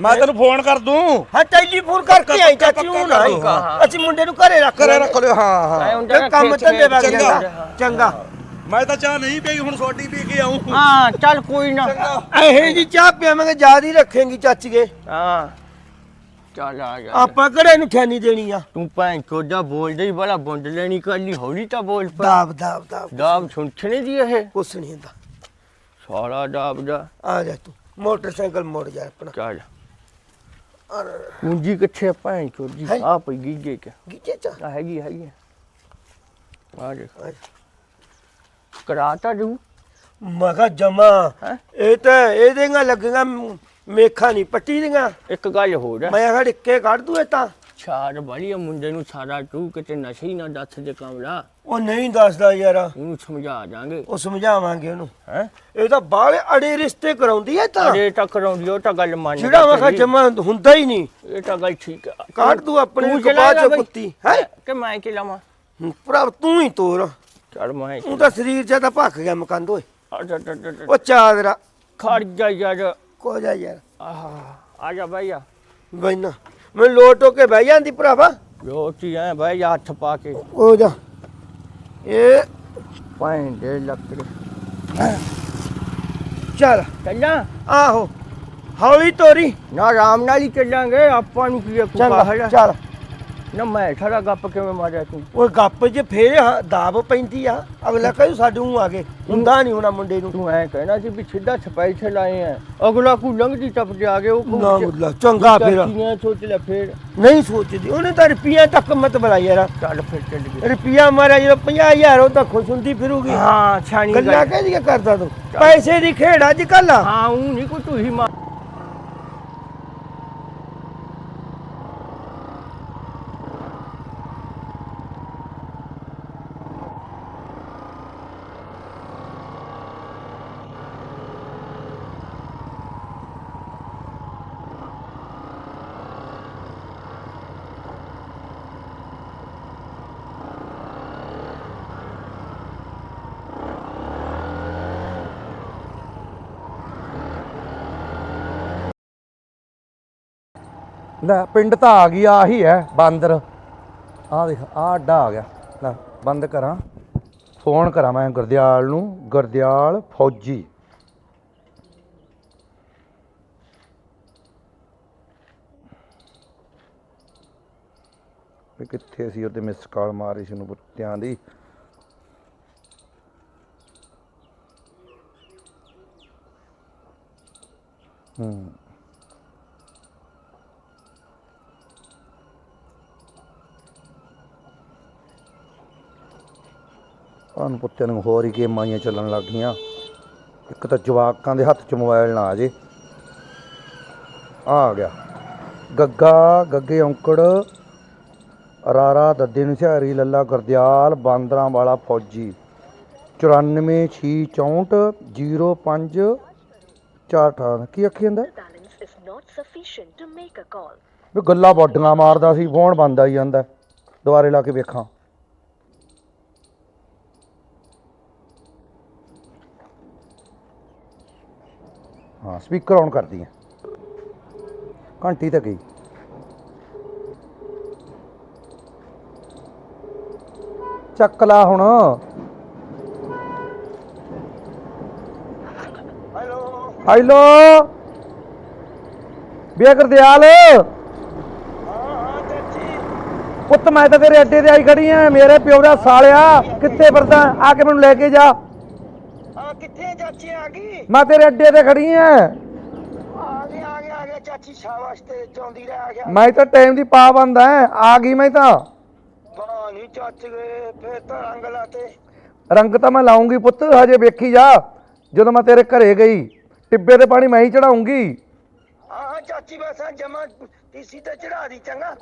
ਮੈਂ ਤੈਨੂੰ ਫੋਨ ਕਰ ਦੂੰ।
ਹਾਂ ਟੈਲੀਫੋਨ ਕਰਕੇ ਆਈ ਚਾਚੀ ਹੁਣ। ਅਸੀਂ ਮੁੰਡੇ ਨੂੰ ਘਰੇ ਰੱਖ
ਘਰੇ। ਰੱਖ ਲਿਓ ਹਾਂ ਹਾਂ।
ਕੰਮ ਧੰਦੇ ਵਗ
ਚੰਗਾ। ਮੈਂ ਤਾਂ ਚਾਹ ਨਹੀਂ ਪਈ ਹੁਣ ਸੋਡੀ ਪੀ ਕੇ ਆਉਂ
ਹਾਂ ਚੱਲ ਕੋਈ ਨਾ।
ਇਹੇ ਜੀ ਚਾਹ ਪਿਆਵਾਂਗੇ ਯਾਦ ਹੀ ਰੱਖੇਂਗੀ ਚਾਚੀਏ
ਹਾਂ। ਚੱਲ ਆ ਜਾ।
ਆਪਾਂ ਕਿਹੜੇ ਨੂੰ ਠਾਨੀ ਦੇਣੀ ਆ?
ਤੂੰ ਭੈਣ ਚੋਦਾ ਬੋਲਦਾ ਹੀ ਬੜਾ ਬੁੰਡ ਲੈਣੀ ਕਰਨੀ ਹੌਲੀ ਤਾਂ ਬੋਲ ਪਾ
ਦਾਬ ਦਾਬ ਦਾਬ।
ਦਾਬ ਸੁਣਛਣੇ ਦੀ ਇਹ?
ਕੁਛ ਨਹੀਂ ਹੁੰਦਾ।
ਸਾਰਾ ਦਾਬ ਦਾ
ਆ ਜਾ ਤੂੰ ਮੋਟਰਸਾਈਕਲ ਮੋੜ ਜਾ ਆਪਣਾ।
ਚੱਲ।
ਅਰ।
ਪੂੰਜੀ ਕਿੱਥੇ ਭੈਣ
ਹੈਂ?
ਆ ਪਈ ਗੀਜੇ ਚ। ਹੈਗੀ ਹੈਗੀ। ਆ ਦੇਖ।
ਆ ਜਾ।
ਕਰਾਤਾ ਜੂ।
ਮੈਂ ਕਿਹਾ ਜਮਾ।
ਹੈਂ?
ਇਹ ਤਾਂ ਇਹਦੇ ਨਾਲ ਲੱਗੀਆਂ ਮ- ਮੇਖਾਂ ਨਹੀਂ ਪੱਟੀ ਦੀਆਂ।
ਇੱਕ ਗੱਲ ਹੋਰ ਆ
ਮੈਂ ਕਿਹਾ ਡਿੱਕੇ ਕੱਢ ਦੂ ਇਹ ਤਾਂ।
ਛਾੜ ਬੜੀ ਆ ਮੁੰਡੇ ਨੂੰ ਸਾਰਾ ਤੂੰ ਕਿਤੇ ਨਸ਼ੇ ਹੀ ਨਾ ਦੱਸ ਦੇ ਕਮਲਾ।
ਉਹ ਨਹੀਂ ਦੱਸਦਾ ਯਾਰ।
ਉਹਨੂੰ ਸਮਝਾ ਜਾਾਂਗੇ
ਉਹ ਸਮਝਾਵਾਂਗੇ ਉਹਨੂੰ।
ਹੈ?
ਇਹ ਤਾਂ ਬਾਹਲੇ ਅੜੇ ਰਿਸ਼ਤੇ ਕਰਾਉਂਦੀ ਐ ਤਾਂ।
ਅਰੇ ਤਾਂ ਕਰਾਉਂਦੀ ਉਹ ਤਾਂ ਗੱਲ ਮੰਨ
ਜਿਹੜਾ ਮੈਂ ਕਿਹਾ ਜਮਾ ਹੁੰਦਾ ਹੀ ਨਹੀਂ।
ਇਹ ਤਾਂ ਗੱਲ ਠੀਕ ਆ।
ਕੱਢ ਤੂੰ ਆਪਣੀ
ਤੂੰ
ਕਪਾਹ
ਚਲਾਏਗਾ
ਚੋਂ
ਬਈ?
ਕੁੱਤੀ ਹੈ?
ਕਿ ਮੈਂ ਕਿ ਲਾਵਾਂ?
ਭਰਾ ਤੂੰ ਹੀ ਤੋਰ।
ਚੜ ਮੈਂ
ਤੂੰ ਤਾਂ ਸਰੀਰ ਚ ਤਾਂ ਭੱਖ ਗਿਆ ਮਕੰਦ ਓਏ।
ਆ।
ਉਹ ਚਾਦਰਾ
ਖੜ ਜਾ ਯਾਰ।
ਕੋ ਜਾ ਯਾਰ।
ਆਹ ਆ ਜਾ ਬਈਆ
ਬੈਨਾ ਮੈਂ ਲੋਟ ਕੇ ਬਹਿ ਜਾਂਦੀ ਭਰਾਵਾ।
ਰੋਟੀ ਐ ਬਈ ਹੱਥ ਪਾ ਕੇ।
ਉਹ ਜਾ। ਇਹ
ਪੈਣ ਦੇ ਲੱਕੜੇ।
ਚੱਲ।
ਚੱਲਾਂ?
ਆਹੋ। ਹੌਲੀ ਤੋਰੀ।
ਨਾ ਆਰਾਮ ਨਾਲ ਹੀ ਚੱਲਾਂਗੇ ਆਪਾਂ ਨੂੰ ਕੀ
ਚੰਗਾ
ਹੈ
ਚੱਲ।
ਨਾ ਮੈਂ ਸਾਰਾ ਗੱਪ ਕਿਵੇਂ ਮਾਰਿਆ ਤੂੰ?
ਉਹ ਗੱਪ ਜੇ ਫੇਰ ਹ- ਦਾਬ ਪੈਂਦੀ ਆ। ਅਗਲਾ ਕਹੇ ਸਾਡੇ ਆ ਗਏ। ਹੁੰਦਾ ਨਹੀਂ ਹੋਣਾ ਮੁੰਡੇ ਨੂੰ।
ਤੂੰ ਐ ਕਹਿਣਾ ਸੀ ਵੀ ਸਿੱਧਾ ਸਪੈਸ਼ਲ ਲਾਏ ਆ। ਅਗਲਾ ਕੋ ਲੰਘਦੀ ਟੱਪ ਕੇ ਉਹ
ਨਾ ਮੁੱਲਾ ਚੰਗਾ ਫੇਰ।
ਚਾਚੀਆਂ ਸੋਚ ਲੈ ਫੇਰ।
ਨਹੀਂ ਸੋਚਦੀ। ਉਹਨੇ ਤਾਂ ਰੁਪਈਆ ਤੱਕ ਮਤ ਬੁਲਾਈ ਯਾਰ।
ਚੱਲ ਫਿਰ ਚੱਲ ਗਏ
ਰੁਪਈਆ ਮਾਰਿਆ ਜਦੋਂ 50000 ਉਹ ਤਾਂ ਖੁਸ਼ ਹੁੰਦੀ ਫਿਰੂਗੀ।
ਹਾਂ ਛਾਣੀ
ਗੱਲਾਂ
ਗੱਲ।
ਕਹਦੀਆਂ ਕਰਦਾ ਤੂੰ। ਪੈਸੇ ਦੀ ਖੇਡ ਅੱਜ ਕੱਲ
ਹਾਂ ਉਹ ਨਹੀਂ ਕੋ ਤੂੰ ਹੀ ਮਾਰ
ਲੈ, ਪਿੰਡ ਤਾਂ ਆ ਗਈ, ਆਹੀ ਹੈ ਬਾਂਦਰ। ਆ ਦੇਖ ਆ ਅੱਡਾ ਆ ਗਿਆ। ਲੈ, ਬੰਦ ਕਰਾਂ। ਫੋਨ ਕਰਾਂ ਮੈਂ ਗੁਰਦਿਆਲ ਨੂੰ, ਗੁਰਦਿਆਲ ਫੌਜੀ। ਵੀ ਕਿੱਥੇ ਸੀ ਉਹਦੇ ਮਿਸ ਕਾਲ ਮਾਰੀ ਸੀ ਨੂੰ ਬੁੱਤਿਆਂ ਦੀ? ਹੂੰ। ਤੁਹਾਨੂੰ ਪੁੱਤਿਆਂ ਨੂੰ ਹੋਰ ਹੀ ਗੇਮਾਂ ਆਈਆਂ ਚੱਲਣ ਲੱਗ ਗਈਆਂ। ਇੱਕ ਤਾਂ ਜਵਾਕਾਂ ਦੇ ਹੱਥ 'ਚ ਮੋਬਾਈਲ ਨਾ ਆ ਜੇ। ਆ ਗਿਆ। ਗੱਗਾ ਗੱਗੇ ਔਂਕੜ ਰਾਰਾ ਦੱਦੇ ਨੂੰ ਸਿਹਾਰੀ ਲੱਲਾ ਗੁਰਦਿਆਲ ਬਾਂਦਰਾਂ ਵਾਲਾ ਫੌਜੀ। 9464 05 ਕੀ ਆਖੀ ਜਾਂਦਾ. ਵੀ ਗੱਲਾਂ ਬੋਡੀਆਂ ਮਾਰਦਾ ਸੀ ਫੋਨ ਬੰਦ ਆਈ ਜਾਂਦਾ। ਦੁਬਾਰੇ ਲਾ ਕੇ ਵੇਖਾਂ। ਹਾਂ ਸਪੀਕਰ ਔਨ ਕਰਦੀ ਹੈ ਘੰਟੀ ਤਾਂ ਗਈ। ਚੱਕ ਲਾ ਹੁਣ।
ਹੈਲੋ
ਹੈਲੋ ਬੇ ਗੁਰਦਿਆਲ।
ਹਾਂ ਹਾਂ ਚਾਚੀ।
ਪੁੱਤ ਮੈਂ ਤਾਂ ਤੇਰੇ ਅੱਡੇ ਤੇ ਆਈ ਖੜੀ ਆ। ਮੇਰੇ ਪਿਓ ਦਾ ਸਾਲਿਆ। ਕਿੱਥੇ ਫਿਰਦਾ? ਆ ਕੇ ਮੈਨੂੰ ਲੈ ਕੇ ਜਾ।
ਆ ਕਿੱਥੇ ਚਾਚੀ ਆ ਗਈ?
ਮੈਂ ਤੇਰੇ ਅੱਡੇ ਤੇ ਖੜੀ ਆ।
ਆ ਗਿਆ ਆ ਗਿਆ ਆ ਗਿਆ ਚਾਚੀ ਸ਼ਾਬਾਸ਼ ਤੇ ਚਾਉਂਦੀ ਰਹਿ ਆ ਗਿਆ।
ਮੈਂ ਤਾਂ ਟਾਈਮ ਦੀ ਪਾਬੰਦ ਐ ਆ ਗਈ ਮੈਂ ਤਾਂ।
ਬਾ ਨਹੀਂ ਚੱਚ ਗਏ ਫੇਰ ਤਾਂ ਰੰਗ ਲਾਤੇ।
ਰੰਗ ਤਾਂ ਮੈਂ ਲਾਉਂਗੀ ਪੁੱਤ ਹਜੇ ਵੇਖੀ ਜਾ। ਜਦੋਂ ਮੈਂ ਤੇਰੇ ਘਰੇ ਗਈ ਟਿੱਬੇ ਤੇ ਪਾਣੀ ਮੈਂ ਹੀ ਚੜਾਉਂਗੀ।
ਹਾਂ ਚਾਚੀ ਬਸ ਆ ਜਮਾ ਟੀਸੀ ਤੇ ਚੜਾ ਦੀ ਚੰਗਾ।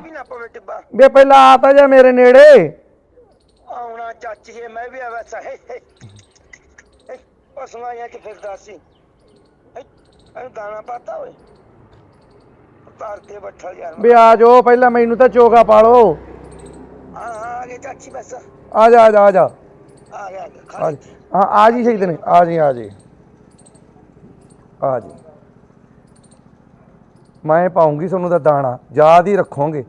ਵੀ ਨਾ ਪਵੇ ਟਿੱਬਾ।
ਵੇ ਪਹਿਲਾਂ ਆ ਤਾਂ ਜਾ ਮੇਰੇ ਨੇੜੇ।
ਆਉਣਾ ਚਾਚੀਏ ਮੈਂ ਵੀ ਆਵਾ ਸਹੇ ਜਾਂ ਚ ਫਿਰਦਾ ਸੀ ਇਹਨੂੰ ਦਾਣਾ ਪਾਤਾ ਓਏ। ਤਾਰ ਕੇ ਬੱਠਲ ਯਾਰ
ਵੇ ਆ ਜਾਓ ਪਹਿਲਾਂ ਮੈਨੂੰ ਤਾਂ ਚੋਗਾ ਪਾ ਲਓ
ਹਾਂ ਹਾਂ ਆ ਗਏ ਚਾਚੀ ਬਸ।
ਆ ਜਾ ਆ ਜਾ ਆ ਜਾ।
ਆ ਗਿਆ ਆ ਗਿਆ,
ਆ ਜਾ। ਹਾਂ ਆ ਜੀ ਸਹੀ ਦਿਨ ਆ ਜੀ ਆ ਜੀ। ਆ ਜੀ। ਮੈਂ ਪਾਉਂਗੀ ਤੁਹਾਨੂੰ ਤਾਂ ਦਾਣਾ। ਯਾਦ ਹੀ ਰੱਖੋਗੇ।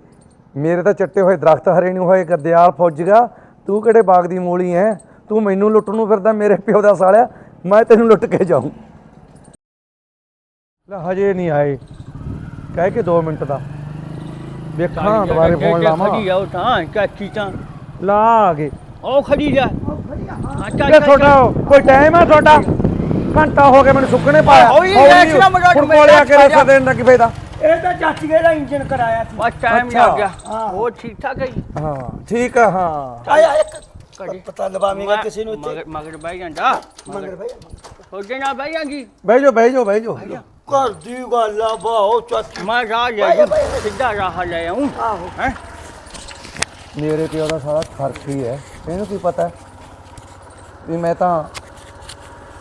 ਮੇਰੇ ਤਾਂ ਚੱਟੇ ਹੋਏ ਦਰਖਤ ਹਰੇ ਨਹੀਂ ਹੋਏ ਗਰਦਿਆਲ ਫੌਜਗਾ ਤੂੰ ਕਿਹੜੇ ਬਾਗ ਦੀ ਮੂਲੀ ਐ? ਤੂੰ ਮੈਨੂੰ ਲੁੱਟਣ ਨੂੰ ਫਿਰਦਾ ਮੇਰੇ ਪਿਓ ਦਾ ਸਾਲਿਆ। ਮੈਂ ਤੈਨੂੰ ਲੁੱਟ ਕੇ ਜਾਊਂ। ਲੈ ਹਜੇ ਨਹੀਂ ਆਏ। ਕਹਿ ਕੇ 2 ਮਿੰਟ ਦਾ। ਵੇਖਾਂ ਦੁਬਾਰੇ ਫੋਨ ਲਾਵਾਂ।
ਖੜੀ ਆ ਉਹ ਤਾਂ ਚਾਚੀ ਤਾਂ?
ਲਾ ਆ ਗਏ
ਉਹ ਖੜੀ ਜਾ। ਹਾਂ
ਇਹ ਤੁਹਾਡਾ ਕੋਈ ਟਾਈਮ ਆ ਤੁਹਾਡਾ? ਘੰਟਾ ਹੋ ਗਿਆ ਮੈਨੂੰ ਸੁੱਕਣੇ ਪਾਇਆ। ਹੁਣ ਕੋਲੇ ਆ ਕੇ ਰਸਾ ਦੇਣ ਦਾ ਕੀ ਫਾਇਦਾ
ਇਹ ਤਾਂ ਚਾਚੀ ਦਾ ਇੰਜਨ ਕਰਾਇਆ ਸੀ।
ਬਸ ਟਾਈਮ
ਅੱਛਾ।
ਲੱਗ ਗਿਆ। ਉਹ ਠੀਕ ਠਾਕ ਹੈ
ਹਾਂ ਠੀਕ ਆ ਹਾਂ।
ਆਇਆ ਇੱਕ
ਕਰੀ।
ਪਤਾ ਲਵਾਵੇਂਗਾ ਕਿਸੇ ਨੂੰ ਇੱਥੇ।
ਮਗਰ ਮਗਰ ਬਹਿ ਜਾਂਦਾ
ਮੰਗਰ ਭਾਈ
ਉਹਦੇ ਨਾਲ ਬਹਿ ਜਾਂਗੀ।
ਬਹਿ ਜਾਓ ਬਹਿ ਜਾਓ ਬਹਿ ਜਾਓ।
ਘਰ ਦੀ ਗੱਲ ਆ ਬਾਓ ਚਾਚੀ।
ਮੈਂ ਰਾਹ ਲੈ ਜਾਊਂ, ਸਿੱਧਾ ਰਾਹ ਲੈ ਆਉਂ
ਆਹੋ।
ਹੈ?
ਮੇਰੇ ਪਿਓ ਦਾ ਸਾਰਾ ਖਰਚ ਹੀ ਹੈ। ਇਹਨੂੰ ਕੀ ਪਤਾ? ਵੀ ਮੈਂ ਤਾਂ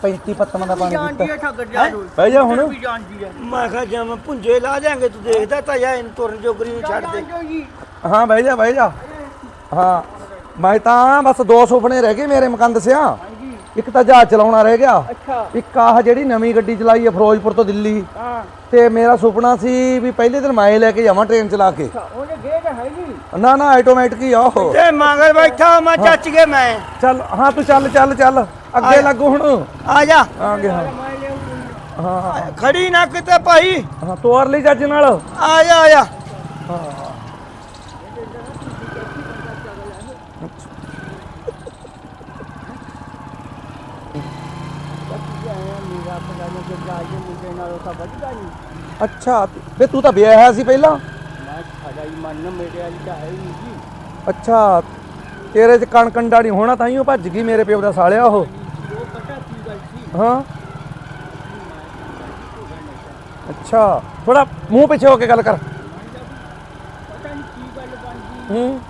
35 ਪੱਤਮਾਂ ਦਾ ਪਾਣੀ ਪੀਤਾ।
ਜਾ
ਬਹਿ ਜਾ ਹੁਣ।
ਵੀ ਜਾਣਦੀ ਹੈ
ਮੈਂ ਕਿਹਾ ਜਮ ਪੁੰਜੇ ਲਾ ਦਿਆਂਗੇ ਤੂੰ ਦੇਖਦਾ ਤਾਂ ਜਾ ਇਹਨੂੰ ਤੁਰਨ ਜੋਗਰੀ ਨੂੰ ਛੱਡ ਦੇ।
ਹਾਂ ਬਹਿ ਜਾ ਬਹਿ ਜਾ। ਹਾਂ। ਮੈਂ ਤਾਂ ਬਸ ਦੋ ਸੁਪਨੇ ਰਹਿ ਗਏ ਮੇਰੇ ਮਕੰਦ ਸਿਆ।
ਹਾਂਜੀ।
ਇੱਕ ਤਾਂ ਜਹਾਜ਼ ਚਲਾਉਣਾ ਰਹਿ ਗਿਆ।
ਅੱਛਾ।
ਇੱਕ ਆਹ ਜਿਹੜੀ ਨਵੀਂ ਗੱਡੀ ਚਲਾਈ ਹੈ ਫਿਰੋਜ਼ਪੁਰ ਤੋਂ ਦਿੱਲੀ।
ਹਾਂ।
ਤੇ ਮੇਰਾ ਸੁਪਨਾ ਸੀ ਵੀ ਪਹਿਲੇ ਦਿਨ ਮੈਂ ਹੀ ਲੈ ਕੇ ਜਾਵਾਂ ਟ੍ਰੇਨ ਚਲਾ ਕੇ।
ਅੱਛਾ ਉਹਨੇ ਗੇਟ ਹੈ ਜੀ।
ਨਾ ਨਾ ਆਟੋਮੈਟਿਕ ਹੀ ਆ ਉਹ।
ਤੇ ਮੰਗਰ ਬੈਠਾ ਮੈਂ ਚੱਚ ਕੇ ਮੈਂ।
ਚੱਲ ਹਾਂ ਤੂੰ ਚੱਲ ਚੱਲ ਚੱਲ। ਅੱਗੇ ਲੱਗੋ ਹੁਣ।
ਆ ਜਾ।
ਆ ਗਿਆ। ਹਾਂ ਹਾਂ ਹਾਂ,
ਖੜੀ ਨਾ ਕਿਤੇ ਭਾਈ।
ਹਾਂ ਤੋਰ ਲਈ ਜੱਜ ਨਾਲ।
ਆ ਜਾ ਆ ਜਾ।
ਮੇਰਾ ਪਤਾ ਨਹੀਂ ਕਿ ਜਾ ਕੇ ਮੁੰਡੇ ਨਾਲ ਤਾਂ ਵੱਜਦਾ ਨਹੀਂ
ਅੱਛਾ ਵੇ ਤੂੰ ਤਾਂ ਵਿਆਹਿਆ ਸੀ ਪਹਿਲਾਂ। ਅੱਛਾ, ਤੇਰੇ ਚ ਕਣ ਕੰਡਾ ਨਹੀਂ ਹੋਣਾ, ਤਾਂ ਹੀ ਉਹ ਭੱਜ ਗਈ ਮੇਰੇ ਪਿਓ ਦਾ ਸਾਲਿਆ ਉਹ। ਹਾਂ। ਅੱਛਾ ਥੋੜਾ ਮੂੰਹ ਪਿੱਛੇ ਹੋ ਕੇ ਗੱਲ ਕਰ। ਹੂੰ।